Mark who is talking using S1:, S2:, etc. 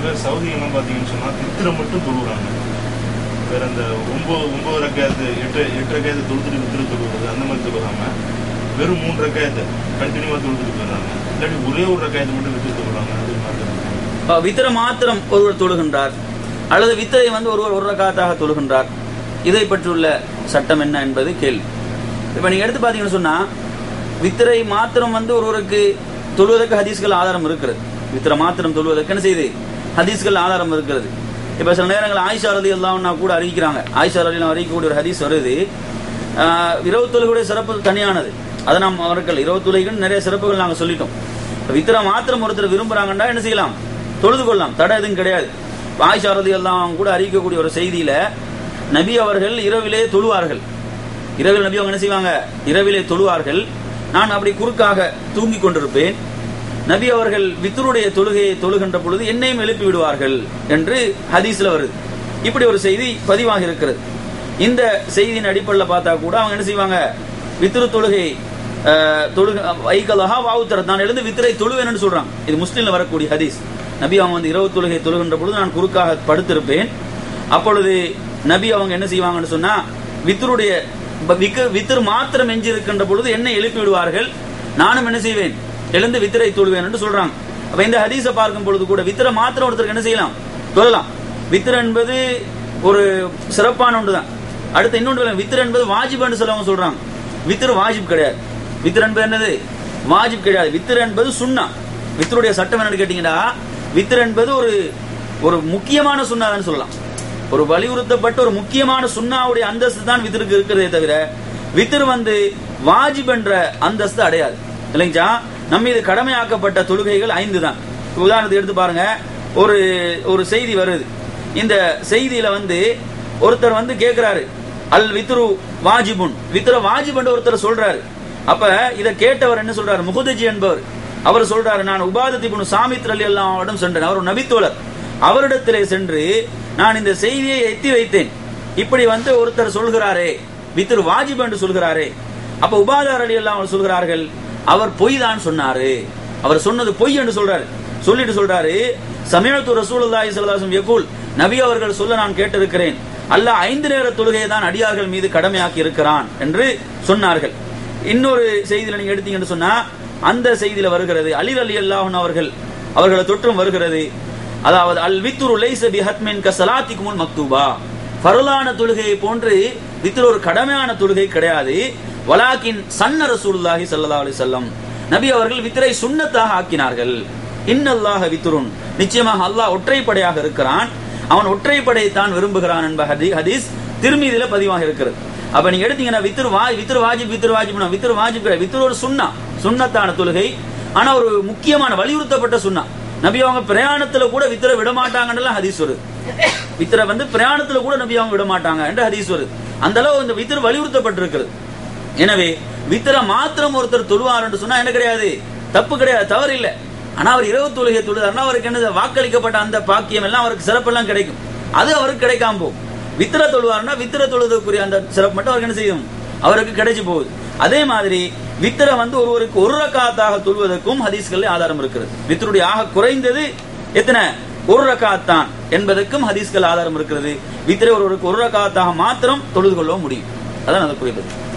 S1: Saudi சவுதியெல்லாம் பார்த்தீங்கன்னு சொன்னா வித்திரை மட்டும் தொழுகிறாங்க வேற அந்த ஒன்பது ஒன்பது ரக்காயத்து எட்டு எட்டு ரக்காயத்து தொழுத்துட்டு வித்திரை தொழுகிறது அந்த மாதிரி தொழுகாம வெறும் மூணு ரக்காயத்தை கண்டினியூவாக தொழுதுட்டு போயிடுறாங்க. இல்லாட்டி ஒரே ஒரு ரக்காயத்தை மட்டும் விட்டு தொழுகிறாங்க அது மாதிரி
S2: வித்திர மாத்திரம் ஒருவர் தொழுகின்றார் அல்லது வித்திரை வந்து ஒருவர் ஒரு ரகாத்தாக தொழுகின்றார். இதை பற்றியுள்ள சட்டம் என்ன என்பது கேள்வி. இப்போ நீங்கள் எடுத்து பார்த்தீங்கன்னு சொன்னால் வித்திரை மாத்திரம் வந்து ஒருவருக்கு தொழுவதற்கு ஹதீஸ்கள் ஆதாரம் இருக்கிறது. வித்திர மாத்திரம் தொழுவதற்கு என்ன செய்யுது ஹதீஸ்கள் ஆதாரம் இருக்கிறது. இப்போ சில நேரங்கள் ஆயிஷா ரதி எல்லாம் கூட அறிவிக்கிறாங்க. ஆயிஷா ரதி அறிவிக்கக்கூடிய ஒரு ஹதீஸ் வருது. ஆஹ், இரவு தொழுகையுடைய சிறப்பு தனியானது. அதை நாம் அவர்கள் இரவு தொழுகைகள் நிறைய சிறப்புகள் நாங்கள் சொல்லிட்டோம். வித்திர மாத்திரம் ஒருத்தர் விரும்புகிறாங்கன்னா என்ன செய்யலாம்? தொழுது கொள்ளலாம். தடை எதுவும் கிடையாது. ஆயிஷா ரதி எல்லாம் கூட அறிவிக்கக்கூடிய ஒரு செய்தியில் நபி அவர்கள் இரவிலே தொழுவார்கள். இரவில் நபி அவங்க என்ன செய்வாங்க? இரவிலே தொழுவார்கள். நான் அப்படி குறுக்காக தூங்கி கொண்டிருப்பேன். நபி அவர்கள் வித்ருடைய தொழுகையை தொழுகின்ற பொழுது என்னையும் எழுப்பி விடுவார்கள் என்று ஹதீஸ்ல வருது. இப்படி ஒரு செய்தி பதிவாக இருக்கிறது. இந்த செய்தியின் அடிப்படையில் பார்த்தா கூட அவங்க என்ன செய்வாங்க? வித்ரு தொழுகை தொழுக வைகலஹா வாவுத்தர. நான் எழுந்து வித்திரை தொழுவேன்னு சொல்றாங்க. இது முஸ்லீம்ல வரக்கூடிய ஹதீஸ். நபி அவங்க வந்து இரவு தொழுகை தொழுகின்ற பொழுது நான் குறுக்காக படுத்திருப்பேன். அப்பொழுது நபி அவங்க என்ன செய்வாங்கன்னு சொன்னா வித்தருடைய வித்திரு மாத்திரம் எஞ்சி இருக்கின்ற பொழுது என்னை எழுப்பி விடுவார்கள். நானும் என்ன செய்வேன்? எழுந்து வித்திரை தொழுவேன் என்று சொல்றாங்க. அப்ப இந்த ஹதீஸை பார்க்கும் பொழுது கூட வித்திர மாத்திரம் ஒருத்தருக்கு என்ன செய்யலாம்? சொல்லலாம் வித்திர என்பது ஒரு சிறப்பான ஒன்றுதான். அடுத்து இன்னொன்று வித்திர என்பது வாஜிப் என்று சொல்லவங்க சொல்றாங்க. வித்திர வாஜிப் கிடையாது. வித்திர என்பது என்னது? வாஜிப் கிடையாது. வித்திர என்பது சுண்ணா. வித்தருடைய சட்டம் என்னன்னு கேட்டீங்கன்னா வித்திர என்பது ஒரு ஒரு முக்கியமான சுண்ணாதான் சொல்லலாம். ஒரு வலியுறுத்தப்பட்ட ஒரு முக்கியமான சுண்ணாவுடைய அந்தஸ்து தான் வித்திருக்கு இருக்கிறதே தவிர வித்திரு வந்து வாஜிப் என்ற அந்தஸ்து அடையாது. இல்லைங்களா நம்ம மீது கடமையாக்கப்பட்ட தொழுகைகள் ஐந்து தான் உதாரணத்துக்கு எடுத்து பாருங்க. ஒரு ஒரு செய்தி வருது. இந்த செய்தியில வந்து ஒருத்தர் வந்து கேட்கிறாரு அல் வித்ரு வாஜிபுன். வித்ர வாஜிபுன் ஒருத்தர் சொல்றாரு. அப்ப இதை கேட்டவர் என்ன சொல்றாரு? முகுதஜி என்பவர். அவர் சொல்றாரு நான் உபாதத்தி புனு சாமித்ர அலி அல்லாவிடம் சென்றேன். அவர் ஒரு நபித்தோழர் அவரிடத்திலே சென்று நான் இந்த செய்தியை எத்தி வைத்தேன். இப்படி வந்து ஒருத்தர் சொல்கிறாரே. வித்ரு வாஜிப் என்று சொல்கிறாரே. அப்ப உபாதார் அலி எல்லாம் சொல்கிறார்கள் அவர் பொய் தான் சொன்னாரு. அவர் சொன்னது பொய் என்று சொல்றாரு. சொல்லிட்டு சொல்றாரு சமயத்து ரசூலுல்லாஹி ஸல்லல்லாஹு யகூல் நபி அவர்கள் சொல்ல நான் கேட்டிருக்கிறேன். அல்லாஹ் ஐந்து நேர தொழுகையை தான் அடியார்கள் மீது கடமையாக்கி இருக்கிறான் என்று சொன்னார்கள். இன்னொரு செய்தியில நீங்க எடுத்தீங்கன்னு சொன்னா அந்த செய்தியில வருகிறது அலில் அலி அல்லாஹன் அவர்கள் அவர்களை தொற்றும் வருகிறது. அதாவது அல் வித்துரு லைச பி ஹத்மின் முன் மக்தூபா. பரலான தொழுகையை போன்று வித்துரு ஒரு கடமையான தொழுகை கிடையாது. வலாக்கின் சன்ன ரசூலுல்லாஹி சல்லா அலி சொல்லம் நபி அவர்கள் வித்திரை சுண்ணத்தாக ஆக்கினார்கள். இன்னல்லாஹ வித்துருன் நிச்சயமாக அல்லாஹ் ஒற்றைப்படையாக இருக்கிறான். அவன் ஒற்றைப்படையை தான் விரும்புகிறான் என்ப ஹதி- ஹதீஸ் திருமீதியில பதிவாக இருக்கிறது. அப்ப நீங்க எடுத்தீங்கன்னா வித்திரு வாய் வித்திரு வாஜிப் வித்திரு வாஜிப் வித்திரு வாஜிப் கிடையாது. வித்திரு ஒரு சுண்ணா சுண்ணத்தான தொழுகை. ஆனா ஒரு முக்கியமான வலியுறுத்தப்பட்ட சுண்ணா நபி அவங்க பிரயாணத்துல கூட வித்திர விட மாட்டாங்கன்னு ஹதீஸ் வருது. வித்திர வந்து பிரயாணத்துல கூட நபி அவங்க விட மாட்டாங்க என்று ஹதீஸ் வருது. அந்த அளவு இந்த வித்திர வலியுறுத்தப்பட்டிருக்கிறது. எனவே வித்திர மாத்திரம் ஒருத்தர் தொழுவார் என்று சொன்னா என்ன கிடையாது? தப்பு கிடையாது தவறு இல்லை. ஆனா அவர் இரவு தொழுகை தொழுதார்னா அவருக்கு என்ன வாக்களிக்கப்பட்ட அந்த பாக்கியம் எல்லாம் அவருக்கு சிறப்பெல்லாம் கிடைக்கும். அது அவருக்கு கிடைக்காம போகும். வித்திர தொழுவாருன்னா வித்திர தொழுதற்குரிய அந்த சிறப்பு மட்டும் அவருக்கு என்ன செய்யும்? அவருக்கு கிடைச்சு போகுது. அதே மாதிரி வித்திர வந்து ஒருவருக்கு ஒரு ரக்காத்தாக தொழுவதற்கும் ஹதீஸ்கள் ஆதாரம் இருக்கிறது. வித்தருடைய ஆக குறைந்தது எத்தனை? ஒரு ரக்காத்தான் என்பதற்கும் ஹதீஸ்கள் ஆதாரம் இருக்கிறது. வித்திரை ஒருவருக்கு ஒரு ரக்காத்தாக மாத்திரம் தொழுது கொள்ள முடியும். அதான் அதை குறிப்பது